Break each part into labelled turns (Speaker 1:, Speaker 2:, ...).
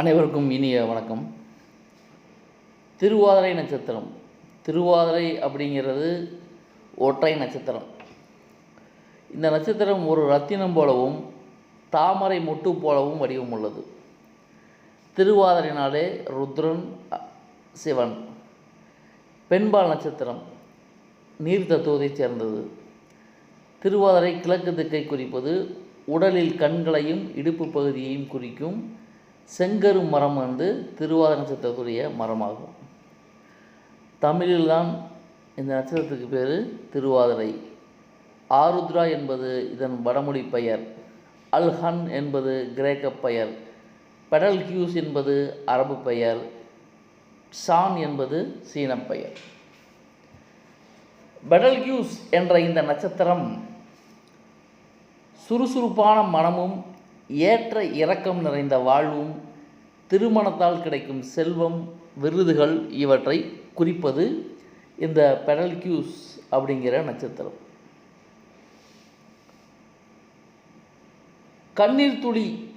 Speaker 1: அனைவருக்கும் இனிய வணக்கம். திருவாதிரை நட்சத்திரம். திருவாதிரை அப்படிங்கிறது ஒற்றை நட்சத்திரம். இந்த நட்சத்திரம் ஒரு ரத்தினம் போலவும் தாமரை மொட்டு போலவும் வடிவம் உள்ளது. திருவாதிரைனாலே ருத்ரன் சிவன். பெண்பால் நட்சத்திரம் நீர் தத்துவத்தைச் சேர்ந்தது. திருவாதிரை கிழக்கு திக்கை குறிப்பது உடலில் கண்களையும் இடுப்பு பகுதியையும் குறிக்கும் செங்கரு மரம் வந்து திருவாதிர நட்சத்திரத்துடைய மரமாகும். தமிழில்தான் இந்த நட்சத்திரத்துக்கு பேர் திருவாதிரை. ஆருத்ரா என்பது இதன் வடமொழி பெயர். அல்ஹன் என்பது கிரேக்க பெயர். பெடல் கியூஸ் என்பது அரபு பெயர். ஷான் என்பது சீன பெயர். பெடல்கியூஸ் என்ற இந்த நட்சத்திரம் சுறுசுறுப்பான மனமும் ஏற்ற இரக்கம் நிறைந்த வாழ்வும் திருமணத்தால் கிடைக்கும் செல்வம் விருதுகள் இவற்றை குறிப்பது இந்த பெடல்கியூஸ் அப்படிங்கிற நட்சத்திரம். கண்ணீர் துளி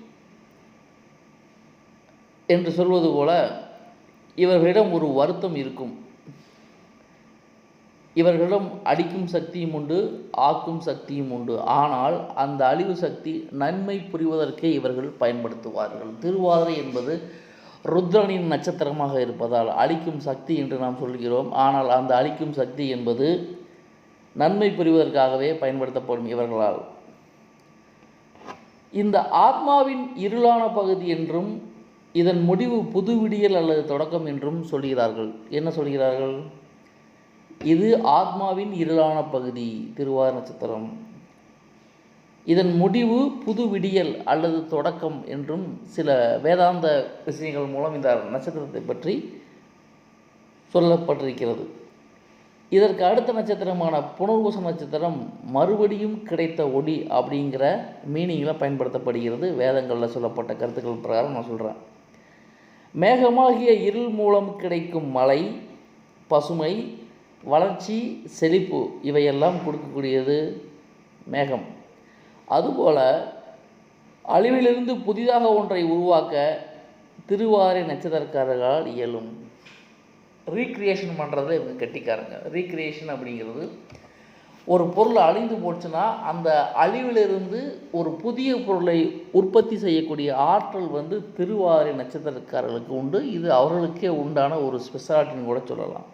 Speaker 1: என்று சொல்வது போல இவர்களிடம் ஒரு வருத்தம் இருக்கும். இவர்களிடம் அடிக்கும் சக்தியும் உண்டு ஆக்கும் சக்தியும் உண்டு. ஆனால் அந்த அழிவு சக்தி நன்மை புரிவதற்கே இவர்கள் பயன்படுத்துவார்கள். திருவாதிரை என்பது ருத்ரனின் நட்சத்திரமாக இருப்பதால் அழிக்கும் சக்தி என்று நாம் சொல்கிறோம். ஆனால் அந்த அழிக்கும் சக்தி என்பது நன்மை புரிவதற்காகவே பயன்படுத்தப்படும் இவர்களால். இந்த ஆத்மாவின் இருளான பகுதி என்றும் இதன் முடிவு புது விடியல் அல்லது தொடக்கம் என்றும் சொல்கிறார்கள். என்ன சொல்கிறார்கள்? இது ஆத்மாவின் இருளான பகுதி திருவார நட்சத்திரம். இதன் முடிவு புது விடியல் அல்லது தொடக்கம் என்றும் சில வேதாந்த விஷயங்கள் மூலம் இந்த நட்சத்திரத்தை பற்றி சொல்லப்பட்டிருக்கிறது. இதற்கு அடுத்த நட்சத்திரமான புனர்வூச நட்சத்திரம் மறுபடியும் கிடைத்த ஒளி அப்படிங்கிற மீனிங்கில் பயன்படுத்தப்படுகிறது. வேதங்களில் சொல்லப்பட்ட கருத்துக்கள் பிரகாரம் நான் சொல்கிறேன் மேகமாகிய இருள் மூலம் கிடைக்கும் மழை பசுமை வளர்ச்சி செழிப்பு இவையெல்லாம் கொடுக்கக்கூடியது மேகம். அதுபோல் அழிவிலிருந்து புதிதாக ஒன்றை உருவாக்க திருவாரி நட்சத்திரக்காரர்களால் இயலும். ரீக்ரியேஷன் பண்ணுறது இவங்க கெட்டிக்காரங்க. ரீக்ரியேஷன் அப்படிங்கிறது ஒரு பொருள் அழிந்து போச்சுன்னா அந்த அழிவிலிருந்து ஒரு புதிய பொருளை உற்பத்தி செய்யக்கூடிய ஆற்றல் வந்து திருவாரி நட்சத்திரக்காரர்களுக்கு உண்டு. இது அவர்களுக்கே உண்டான ஒரு ஸ்பெஷாலிட்டின்னு கூட சொல்லலாம்.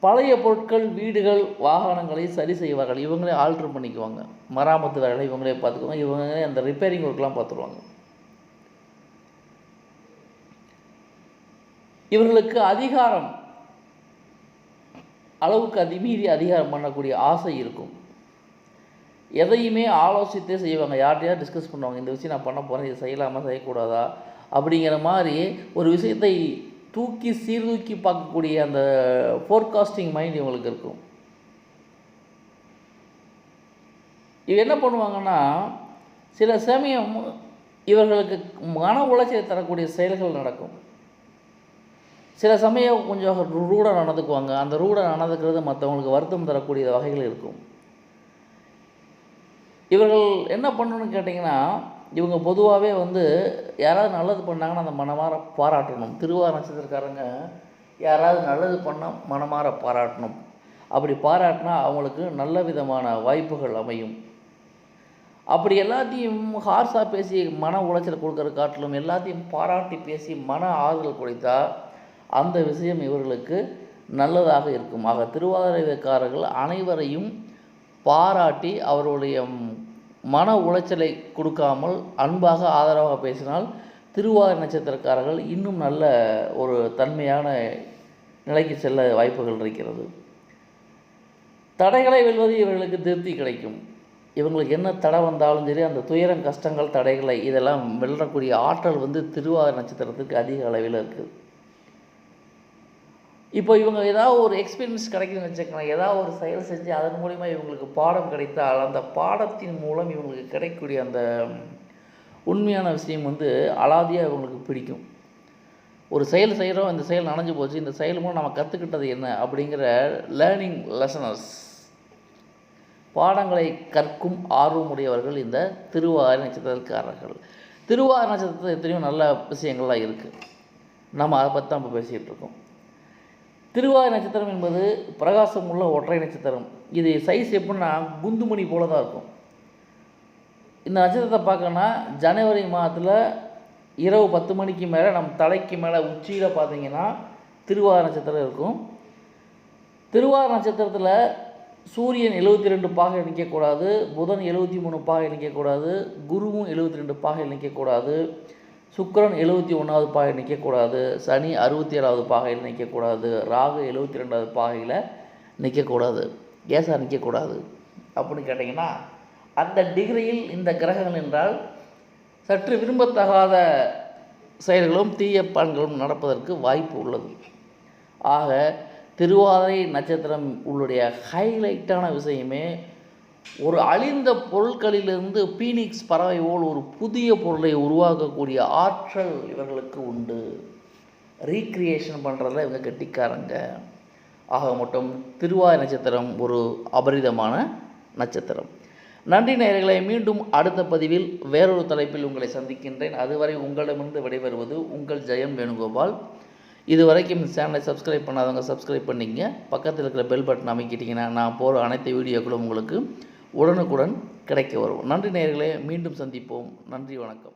Speaker 1: பழைய பொருட்கள் வீடுகள் வாகனங்களை சரி செய்வார்கள். இவங்களே ஆல்ட்ரு பண்ணிக்குவாங்க. மராமத்து வேலை இவங்களே பார்த்துக்குவாங்க. இவங்களே அந்த ரிப்பேரிங் ஒர்க்லாம் பார்த்துருவாங்க. இவர்களுக்கு அதிகாரம் அளவுக்கு அதிமீறி அதிகாரம் பண்ணக்கூடிய ஆசை இருக்கும். எதையுமே ஆலோசித்தே செய்வாங்க. யார்கிட்டயாவது டிஸ்கஸ் பண்ணுவாங்க. இந்த விஷயம் நான் பண்ண போகிறேன் இதை செய்யலாமா செய்யக்கூடாதா? அப்படிங்கிற மாதிரி ஒரு விஷயத்தை தூக்கி சீர்தூக்கி பார்க்கக்கூடிய அந்த ஃபோர்காஸ்டிங் மைண்ட் இவங்களுக்கு இருக்கும். இவ என்ன பண்ணுவாங்கன்னா சில சமயம் இவர்களுக்கு மன உளைச்சலை தரக்கூடிய செயல்கள் நடக்கும். சில சமயம் கொஞ்சம் ரூடாக நடந்துக்குவாங்க. அந்த ரூடாக நடந்துக்கிறது மற்றவங்களுக்கு வருத்தம் தரக்கூடிய வகைகள் இருக்கும். இவர்கள் என்ன பண்ணணும்னு கேட்டிங்கன்னா இவங்க பொதுவாகவே வந்து யாராவது நல்லது பண்ணாங்கன்னா அந்த மனமார பாராட்டணும். திருவார நட்சத்திரக்காரங்க யாராவது நல்லது பண்ணால் மனமார பாராட்டணும். அப்படி பாராட்டினா அவங்களுக்கு நல்ல விதமான வாய்ப்புகள் அமையும். அப்படி எல்லாத்தையும் ஹார்ஸாக பேசி மன உளைச்சல் கொடுக்குற காட்டிலும் எல்லாத்தையும் பாராட்டி பேசி மன ஆறுதல் கொடுத்தால் அந்த விஷயம் இவர்களுக்கு நல்லதாக இருக்கும். ஆக திருவாதிரைக்காரர்கள் அனைவரையும் பாராட்டி அவருடைய மன உளைச்சலை கொடுக்காமல் அன்பாக ஆதரவாக பேசினால் திருவாதிரை நட்சத்திரக்காரர்கள் இன்னும் நல்ல ஒரு தன்மையான நிலைக்கு செல்ல வாய்ப்புகள் இருக்கிறது. தடைகளை வெல்வது இவர்களுக்கு திருப்தி கிடைக்கும். இவங்களுக்கு என்ன தடை வந்தாலும் சரி அந்த துயரம் கஷ்டங்கள் தடைகளை இதெல்லாம் வெல்லக்கூடிய ஆற்றல் வந்து திருவாதிரை நட்சத்திரத்துக்கு அதிக அளவில் இருக்குது இப்போ இவங்க ஏதாவது ஒரு எக்ஸ்பீரியன்ஸ் கிடைக்குதுன்னு வச்சுக்கலாம் ஏதாவது ஒரு செயல் செஞ்சு அதன் மூலிமா இவங்களுக்கு பாடம் கிடைத்தால் அந்த பாடத்தின் மூலம் இவங்களுக்கு கிடைக்கக்கூடிய அந்த உண்மையான விஷயம் வந்து அலாதியாக இவங்களுக்கு பிடிக்கும். ஒரு செயல் செய்கிறோம் இந்த செயல் நனைஞ்சு போச்சு இந்த செயல் மூலம் நம்ம கற்றுக்கிட்டது என்ன அப்படிங்கிற லேர்னிங் லெசனர்ஸ் பாடங்களை கற்கும் ஆர்வமுடையவர்கள் இந்த திருவாரி நட்சத்திரக்காரர்கள். திருவாரி நட்சத்திரத்தில் எத்தனையோ நல்ல விஷயங்கள்லாம் இருக்குது நம்ம அதை பற்றி தான் இப்போ பேசிகிட்டு இருக்கோம். திருவாய் நட்சத்திரம் என்பது பிரகாசம் உள்ள ஒற்றை நட்சத்திரம். இது சைஸ் எப்படின்னா குந்துமணி போல தான் இருக்கும். இந்த நட்சத்திரத்தை பார்க்கணுன்னா ஜனவரி மாதத்தில் இரவு பத்து மணிக்கு மேலே நம் தலைக்கு மேலே உச்சியில் பார்த்தீங்கன்னா திருவார நட்சத்திரம் இருக்கும். திருவார நட்சத்திரத்தில் சூரியன் எழுபத்தி ரெண்டு பாகை நிற்கக்கூடாது புதன் எழுபத்தி மூணு பாகை நிற்கக்கூடாது குருவும் எழுபத்தி ரெண்டு பாகை நிற்கக்கூடாது சுக்கிரன் எழுபத்தி ஒன்றாவது பாகையில் நிற்கக்கூடாது சனி அறுபத்தி ஏழாவது பாகையில் நிற்கக்கூடாது ராகு எழுபத்தி ரெண்டாவது பாகையில் நிற்கக்கூடாது ஏசா நிற்கக்கூடாது அப்படின்னு கேட்டிங்கன்னா அந்த டிகிரியில் இந்த கிரகங்கள் என்றால் சற்று விரும்பத்தகாத செயல்களும் தீய பலன்களும் நடப்பதற்கு வாய்ப்பு உள்ளது. ஆக திருவாதிரை நட்சத்திரம் உள்ளுடைய ஹைலைட்டான விஷயமே ஒரு அழிந்த பொருட்களிலிருந்து பீனிக்ஸ் பறவை போல் ஒரு புதிய பொருளை உருவாக்கக்கூடிய ஆற்றல் இவர்களுக்கு உண்டு. ரீக்ரியேஷன் பண்ணுறதுல இவங்க கெட்டிக்காரங்க. ஆக மட்டும் திருவாய் நட்சத்திரம் ஒரு அபரிதமான நட்சத்திரம். நன்றி நேர்களை மீண்டும் அடுத்த பதிவில் வேறொரு தலைப்பில் உங்களை சந்திக்கின்றேன். அதுவரை உங்களிடமிருந்து விடைபெறுவது உங்கள் ஜெயம் வேணுகோபால். இது வரைக்கும் இந்த சேனலை சப்ஸ்கிரைப் பண்ணாதவங்க சப்ஸ்கிரைப் பண்ணிங்க பக்கத்தில் இருக்கிற பெல் பட்டன் அமைக்கிட்டிங்கன்னா நான் போகிற அனைத்து வீடியோக்களும் உங்களுக்கு உடனுக்குடன் கிடைக்க வரும் நன்றி நேர்களே மீண்டும் சந்திப்போம். நன்றி வணக்கம்.